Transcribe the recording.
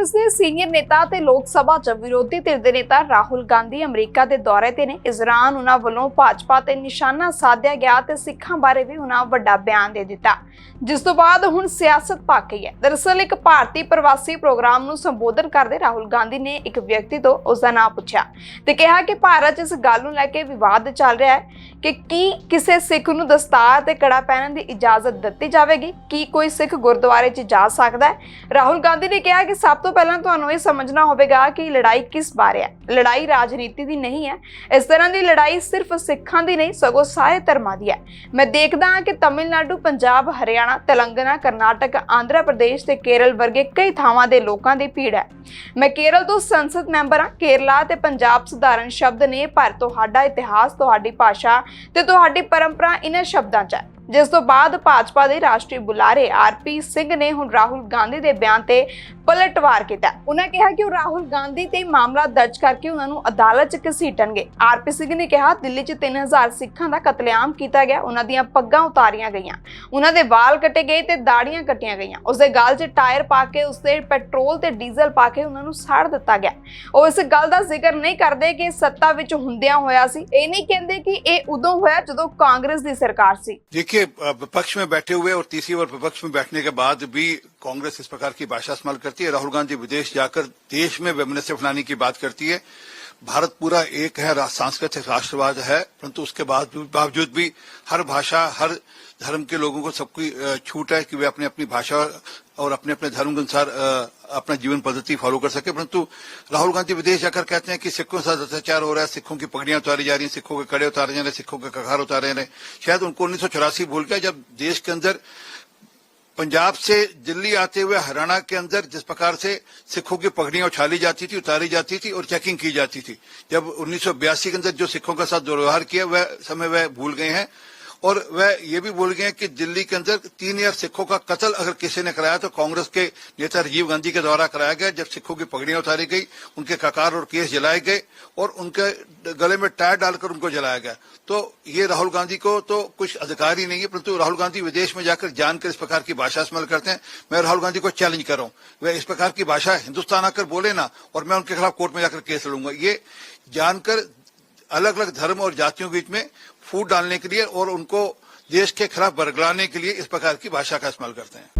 ਕਾਂਗਰਸ ਦੇ ਸੀਨੀਅਰ ਨੇਤਾ ਤੇ ਲੋਕ ਸਭਾ ਚ ਵਿਰੋਧੀ ਧਿਰ ਦੇ ਨੇਤਾ ਰਾਹੁਲ ਗਾਂਧੀ ਅਮਰੀਕਾ ਦੇ ਦੌਰੇ ਤੇ ਨੇ। ਇਸ ਦੌਰਾਨ ਉਹਨਾਂ ਵੱਲੋਂ ਭਾਜਪਾ ਤੇ ਨਿਸ਼ਾਨਾ ਸਾਧਿਆ ਗਿਆ ਤੇ ਸਿੱਖਾਂ ਬਾਰੇ ਵੀ ਉਹਨਾਂ ਵੱਡਾ ਬਿਆਨ ਦੇ ਦਿੱਤਾ। ਜਿਸ ਤੋਂ ਬਾਅਦ ਹੁਣ ਸਿਆਸਤ ਭੱਕ ਗਈ ਹੈ। ਦਰਅਸਲ ਇੱਕ ਭਾਰਤੀ ਪ੍ਰਵਾਸੀ ਪ੍ਰੋਗਰਾਮ ਨੂੰ ਸੰਬੋਧਨ ਕਰਦੇ ਰਾਹੁਲ ਗਾਂਧੀ ਨੇ ਇੱਕ ਵਿਅਕਤੀ ਤੋਂ ਉਸ ਦਾ ਨਾਮ ਪੁੱਛਿਆ ਤੇ ਕਿਹਾ ਕਿ ਭਾਰਤ 'ਚ ਇਸ ਗੱਲ ਨੂੰ ਲੈ ਕੇ ਵਿਵਾਦ ਚੱਲ ਰਿਹਾ ਹੈ ਕਿ ਕੀ ਕਿਸੇ ਸਿੱਖ ਨੂੰ ਦਸਤਾਰ ਤੇ ਕੜਾ ਪਹਿਨਣ ਦੀ ਇਜਾਜ਼ਤ ਦਿੱਤੀ ਜਾਵੇਗੀ? ਕੀ ਕੋਈ ਸਿੱਖ ਗੁਰਦੁਆਰੇ 'ਚ ਜਾ ਸਕਦਾ ਹੈ? ਰਾਹੁਲ ਗਾਂਧੀ ਨੇ ਕਿਹਾ ਕਿ ਸਭ ਤੋਂ ਪਹਿਲਾਂ ਤੁਹਾਨੂੰ ਇਹ ਸਮਝਣਾ ਹੋਵੇਗਾ ਕਿ ਲੜਾਈ ਕਿਸ ਬਾਰੇ ਹੈ। ਲੜਾਈ ਰਾਜਨੀਤੀ ਦੀ ਨਹੀਂ ਹੈ। ਇਸ ਤਰ੍ਹਾਂ ਦੀ ਲੜਾਈ ਸਿਰਫ ਸਿੱਖਾਂ ਦੀ ਨਹੀਂ, ਸਗੋਂ ਸਾਰੇ ਧਰਮਾਂ ਦੀ ਹੈ। ਮੈਂ ਦੇਖਦਾ ਹਾਂ ਕਿ ਤਮਿਲਨਾਡੂ, ਪੰਜਾਬ, ਹਰਿਆਣਾ, ਤੇਲੰਗਾਨਾ, ਕਰਨਾਟਕ, ਆਂਧਰਾ ਪ੍ਰਦੇਸ਼ ਤੇ ਕੇਰਲ ਵਰਗੇ ਕਈ ਥਾਵਾਂ ਦੇ ਲੋਕਾਂ ਦੀ ਭੀੜ ਹੈ। ਮੈਂ ਕੇਰਲ ਤੋਂ ਸੰਸਦ ਮੈਂਬਰ ਹਾਂ। ਕੇਰਲਾ ਤੇ ਪੰਜਾਬ ਸਧਾਰਨ ਸ਼ਬਦ ਨੇ, ਪਰ ਤੁਹਾਡਾ ਇਤਿਹਾਸ, ਤੁਹਾਡੀ ਭਾਸ਼ਾ ਤੇ ਤੁਹਾਡੀ ਪਰੰਪਰਾ ਇਹਨਾਂ ਸ਼ਬਦਾਂ 'ਚ ਹੈ। ਜਿਸ ਤੋਂ ਬਾਅਦ ਭਾਜਪਾ ਦੇ ਰਾਸ਼ਟਰੀ ਬੁਲਾਰੇ ਆਰਪੀ ਸਿੰਘ ਨੇ ਹੁਣ ਰਾਹੁਲ ਗਾਂਧੀ ਦੇ ਬਿਆਨ ਤੇ ਪਲਟਵਾਰ ਕੀਤਾ। ਉਹਨਾਂ ਕਿਹਾ ਕਿ ਉਹ ਰਾਹੁਲ ਗਾਂਧੀ ਤੇ ਮਾਮਲਾ ਦਰਜ ਕਰਕੇ ਉਹਨਾਂ ਨੂੰ ਅਦਾਲਤ 'ਚ ਘਸੀਟਣਗੇ। ਆਰਪੀ ਸਿੰਘ ਨੇ ਕਿਹਾ, ਦਿੱਲੀ 'ਚ 3000 ਸਿੱਖਾਂ ਦਾ ਕਤਲੇਆਮ ਕੀਤਾ ਗਿਆ। ਉਹਨਾਂ ਦੀਆਂ ਪੱਗਾਂ ਉਤਾਰੀਆਂ ਗਈਆਂ। ਉਹਨਾਂ ਦੇ ਵਾਲ ਕੱਟੇ ਗਏ ਤੇ ਦਾੜੀਆਂ ਕੱਟੀਆਂ ਗਈਆਂ। ਉਸ ਦੇ ਗਾਲ 'ਚ ਟਾਇਰ ਪਾ ਕੇ, ਉਸ ਤੇ ਪੈਟਰੋਲ ਤੇ ਡੀਜ਼ਲ ਪਾ ਕੇ ਉਹਨਾਂ ਨੂੰ ਸਾੜ ਦਿੱਤਾ ਗਿਆ। ਉਹ ਇਸ ਗੱਲ ਦਾ ਜ਼ਿਕਰ ਨਹੀਂ ਕਰਦੇ ਕਿ ਸੱਤਾ ਵਿੱਚ ਹੁੰਦਿਆਂ ਹੋਇਆ ਸੀ। ਇਹ ਨਹੀਂ ਕਹਿੰਦੇ ਕਿ ਇਹ ਉਦੋਂ ਹੋਇਆ ਜਦੋਂ ਕਾਂਗਰਸ ਦੀ ਸਰਕਾਰ ਸੀ। ਦੇਖਿਏ देखिए विपक्ष में बैठे हुए और तीसरी बार विपक्ष में बैठने के बाद भी कांग्रेस इस प्रकार की भाषा इस्तेमाल करती है। राहुल गांधी विदेश जाकर देश में वेमनस्य फैलाने की बात करती है। भारत पूरा एक है सांस्कृतिक राष्ट्रवाद है, परंतु उसके बाद बावजूद भी हर भाषा, हर धर्म के लोगों को सबकी छूट है कि वे अपनी अपनी भाषा और अपने अपने धर्म के अनुसार अपना जीवन पद्धति फॉलो कर सके। परंतु राहुल गांधी विदेश जाकर कहते हैं कि सिखों के साथ अत्याचार हो रहा है, सिखों की पगड़ियाँ उतारी जा रही हैं, सिखों के कड़े उतारे जा रहे हैं, सिखों के कगार उतारे जा रहे हैं। शायद उनको उन्नीस सौ चौरासी भूल गया, जब देश के अंदर पंजाब से दिल्ली आते हुए, हरियाणा के अंदर जिस प्रकार से सिखों की पगड़ियाँ उछाली जाती थी, उतारी जाती थी और चेकिंग की जाती थी। जब उन्नीस सौ बयासी के अंदर जो सिखों के साथ दुर्व्यवहार किया, वह समय वह भूल गए हैं। और वह ये भी बोल गए कि दिल्ली के अंदर तीन हज़ार सिखों का कत्ल अगर किसी ने कराया तो कांग्रेस के नेता राजीव गांधी के द्वारा कराया गया, जब सिखों की पगड़ियाँ उतारी गई, उनके ककार और केस जलाए गए और उनके गले में टायर डालकर उनको जलाया गया। तो ये राहुल गांधी को तो कुछ अधिकार ही नहीं है, परंतु राहुल गांधी विदेश में जाकर जानकर इस प्रकार की भाषा इस्तेमाल करते हैं। मैं राहुल गांधी को चैलेंज कर रहा हूँ। वह इस प्रकार की भाषा हिंदुस्तान आकर बोले ना, और मैं उनके खिलाफ कोर्ट में जाकर केस लड़ूँगा। ये जानकर अलग अलग धर्म और जातियों के बीच में फूट डालने के लिए और उनको देश के खिलाफ बरगलाने के लिए इस प्रकार की भाषा का इस्तेमाल करते हैं।